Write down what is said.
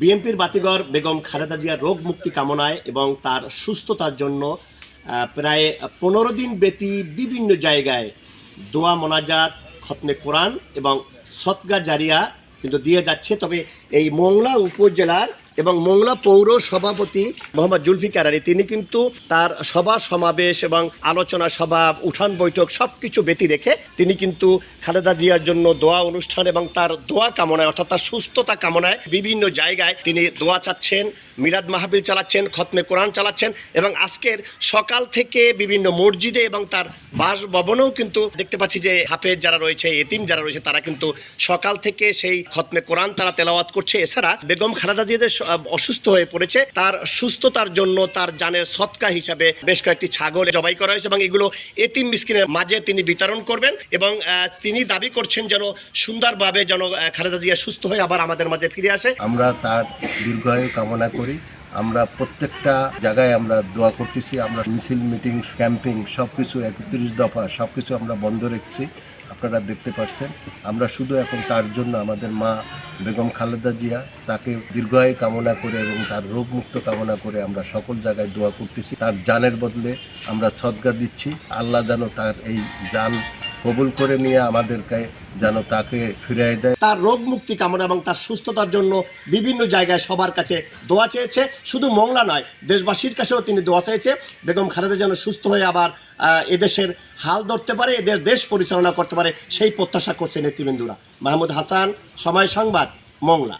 বিএনপির বাতিগর বেগম খালেদা জিয়ার রোগ মুক্তি কামনায় এবং তার সুস্থতার জন্য প্রায় পনেরো দিন ব্যাপী বিভিন্ন জায়গায় দোয়া মোনাজাত, খতনে কোরআন এবং সৎগা জারিয়া কিন্তু দিয়ে যাচ্ছে। তবে এই মংলা উপজেলার এবং মোংলা পৌর সভাপতি মোহাম্মদ জুলফিকার আলী, তিনি কিন্তু তার সভা সমাবেশ এবং আলোচনা সভা, উঠান বৈঠক সব কিছু ব্যতি রেখে তিনি কিন্তু খালেদা জিয়ার জন্য দোয়া অনুষ্ঠান এবং তার দোয়া কামনায়, অর্থাৎ তার সুস্থতা কামনায় বিভিন্ন জায়গায় তিনি দোয়া চাচ্ছেন, মিলাদ মাহবিল চালাচ্ছেন, খতমে কোরআন চালাচ্ছেন এবং আজকের সকাল থেকে বিভিন্ন মসজিদে এবং তার বাসভবনেও কিন্তু দেখতে পাচ্ছি যে হাফেজ যারা রয়েছে, এতিম যারা রয়েছে, তারা কিন্তু সকাল থেকে সেই খতমে কোরআন তারা তেলাওয়াত করছে। এছাড়া বেগম খালেদা জিয়াদের অসুস্থ হয়ে পড়েছে। তার সুস্থতার জন্য তার জানের সৎকা হিসাবে বেশ কয়েকটি ছাগল জবাই করা হয়েছে এবং এগুলো এতিম মিসকিনের মাঝে তিনি বিতরণ করবেন এবং তিনি দাবি করছেন যেন সুন্দরভাবে যেন খালেদা জিয়া সুস্থ হয়ে আবার আমাদের মাঝে ফিরে আসে। আমরা তার দীর্ঘায়ু কামনা করি। আমরা প্রত্যেকটা জায়গায় আমরা দোয়া করতেছি। আমরা মিছিল, মিটিং, ক্যাম্পিং সব কিছু একত্রিশ দফা সব কিছু আমরা বন্ধ রেখেছি। আপনারা দেখতে পাচ্ছেন আমরা শুধু এখন তার জন্য আমাদের মা বেগম খালেদা জিয়া তাকে দীর্ঘায়ু কামনা করে এবং তার রোগমুক্ত কামনা করে আমরা সকল জায়গায় দোয়া করতেছি। তার জানের বদলে আমরা সদ্গা দিচ্ছি। আল্লাহ যেন তার এই জান কবুল করে নিয়ে আমাদেরকে যেন তাকে ফিরিয়ে দেয়। তার রোগ মুক্তি কামনা এবং তার সুস্থতার জন্য বিভিন্ন জায়গায় সবার কাছে দোয়া চেয়েছে। শুধু মংলা নয়, দেশবাসীর কাছেও তিনি দোয়া চেয়েছে। বেগম খালেদা যেন সুস্থ হয়ে আবার এদেশের হাল ধরতে পারে, এদের দেশ পরিচালনা করতে পারে, সেই প্রত্যাশা করছে নেতৃবৃন্দুরা। মাহমুদ হাসান, সময় সংবাদ, মংলা।